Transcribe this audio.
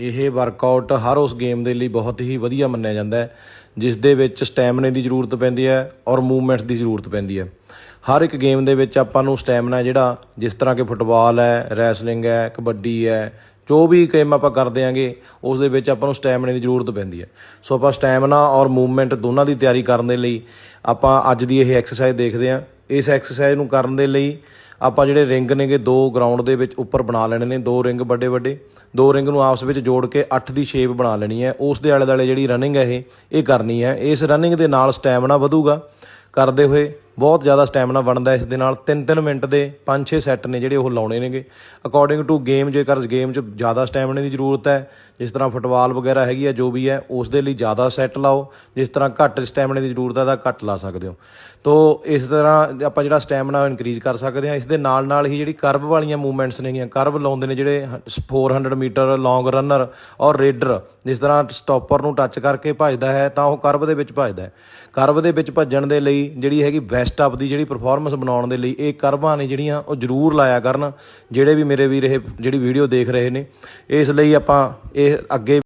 ਇਹ ਵਰਕਆਊਟ ਹਰ ਉਸ ਗੇਮ ਦੇ ਲਈ ਬਹੁਤ ਹੀ ਵਧੀਆ ਮੰਨਿਆ ਜਾਂਦਾ ਹੈ, ਜਿਸ ਦੇ ਵਿੱਚ ਸਟੈਮਿਨੇ ਦੀ ਜ਼ਰੂਰਤ ਪੈਂਦੀ ਹੈ ਔਰ ਮੂਵਮੈਂਟਸ ਦੀ ਜ਼ਰੂਰਤ ਪੈਂਦੀ ਹੈ। ਹਰ ਇੱਕ ਗੇਮ ਦੇ ਵਿੱਚ ਆਪਾਂ ਨੂੰ ਸਟੈਮਿਨਾ ਜਿਹੜਾ, ਜਿਸ ਤਰ੍ਹਾਂ ਕਿ ਫੁੱਟਬਾਲ ਹੈ ਰੈਸਲਿੰਗ ਹੈ, ਕਬੱਡੀ ਹੈ, ਜੋ ਵੀ ਗੇਮ ਆਪਾਂ ਕਰਦੇ ਆਂਗੇ ਉਸ ਦੇ ਵਿੱਚ ਆਪਾਂ ਨੂੰ ਸਟੈਮਿਨੇ ਦੀ ਜ਼ਰੂਰਤ ਪੈਂਦੀ ਹੈ। ਸੋ ਆਪਾਂ ਸਟੈਮਿਨਾ ਔਰ ਮੂਵਮੈਂਟ ਦੋਨਾਂ ਦੀ ਤਿਆਰੀ ਕਰਨ ਦੇ ਲਈ ਆਪਾਂ ਅੱਜ ਦੀ ਇਹ ਐਕਸਰਸਾਈਜ਼ ਦੇਖਦੇ ਹਾਂ। ਇਸ ਐਕਸਰਸਾਈਜ਼ ਨੂੰ ਕਰਨ ਦੇ ਲਈ ਆਪਾਂ ਜਿਹੜੇ ਰਿੰਗ ਨੇਗੇ, ਦੋ ਗਰਾਊਂਡ ਦੇ ਵਿੱਚ ਉੱਪਰ ਬਣਾ ਲੈਣੇ ਨੇ, ਦੋ ਰਿੰਗ ਵੱਡੇ ਵੱਡੇ। ਦੋ ਰਿੰਗ ਨੂੰ ਆਪਸ ਵਿੱਚ ਜੋੜ ਕੇ 8 ਦੀ ਸ਼ੇਪ ਬਣਾ ਲੈਣੀ ਹੈ। ਉਸ ਦੇ ਆਲੇ ਦੁਆਲੇ ਜਿਹੜੀ ਰਨਿੰਗ ਹੈ ਇਹ ਇਹ ਕਰਨੀ ਹੈ। ਇਸ ਰਨਿੰਗ ਦੇ ਨਾਲ ਸਟੈਮਿਨਾ ਵਧੂਗਾ। ਕਰਦੇ ਹੋਏ ਬਹੁਤ ਜ਼ਿਆਦਾ ਸਟੈਮਿਨਾ ਬਣਦਾ ਇਸ ਦੇ ਨਾਲ। 3-3 ਮਿੰਟ ਦੇ 5-6 ਸੈੱਟ ਨੇ ਜਿਹੜੇ ਉਹ ਲਾਉਣੇ ਨੇਗੇ। ਅਕੋਰਡਿੰਗ ਟੂ ਗੇਮ ਜੇਕਰ ਗੇਮ 'ਚ ਜ਼ਿਆਦਾ ਸਟੈਮਿਨਾ ਦੀ ਜ਼ਰੂਰਤ ਹੈ, ਜਿਸ ਤਰ੍ਹਾਂ ਫੁੱਟਬਾਲ ਵਗੈਰਾ ਹੈਗੀ ਆ, ਜੋ ਵੀ ਹੈ, ਉਸ ਦੇ ਲਈ ਜ਼ਿਆਦਾ ਸੈੱਟ ਲਾਓ। ਜਿਸ ਤਰ੍ਹਾਂ ਘੱਟ ਸਟੈਮਿਨਾ ਦੀ ਜ਼ਰੂਰਤ ਹੈ, ਤਾਂ ਘੱਟ ਲਾ ਸਕਦੇ ਹੋ। ਤੋ ਇਸ ਤਰ੍ਹਾਂ ਆਪਾਂ ਜਿਹੜਾ ਸਟੈਮਿਨਾ ਇਨਕਰੀਜ਼ ਕਰ ਸਕਦੇ ਹਾਂ, ਇਸ ਦੇ ਨਾਲ ਨਾਲ ਹੀ ਜਿਹੜੀ ਕਰਵ ਵਾਲੀਆਂ ਮੂਵਮੈਂਟਸ ਨੇਗੀਆਂ ਕਰਵ ਲਾਉਂਦੇ ਨੇ ਜਿਹੜੇ 400 ਮੀਟਰ ਲੌਂਗ ਰਨਰ ਔਰ ਰੇਡਰ ਜਿਸ ਤਰ੍ਹਾਂ ਸਟਾਪਰ ਨੂੰ ਟੱਚ ਕਰਕੇ ਭੱਜਦਾ ਹੈ, ਤਾਂ ਉਹ ਕਰਵ ਦੇ ਵਿੱਚ ਭੱਜਦਾ ਹੈ। ਕਰਵ ਦੇ ਵਿੱਚ ਭੱਜਣ ਦੇ ਲਈ ਜਿਹੜੀ ਹੈਗੀ ਬੈਸਟ ਅਪ ਦੀ ਜਿਹੜੀ ਪਰਫਾਰਮੈਂਸ ਬਣਾਉਣ ਦੇ ਲਈ ਇਹ ਕਰਵਾਂ ਨੇ ਜਿਹੜੀਆਂ ਉਹ ਜ਼ਰੂਰ ਲਾਇਆ ਕਰਨ, ਜਿਹੜੇ ਵੀ ਮੇਰੇ ਵੀਰ ਇਹ ਜਿਹੜੀ ਵੀਡੀਓ ਦੇਖ ਰਹੇ ਨੇ। ਇਸ ਲਈ ਆਪਾਂ ਇਹ ਅੱਗੇ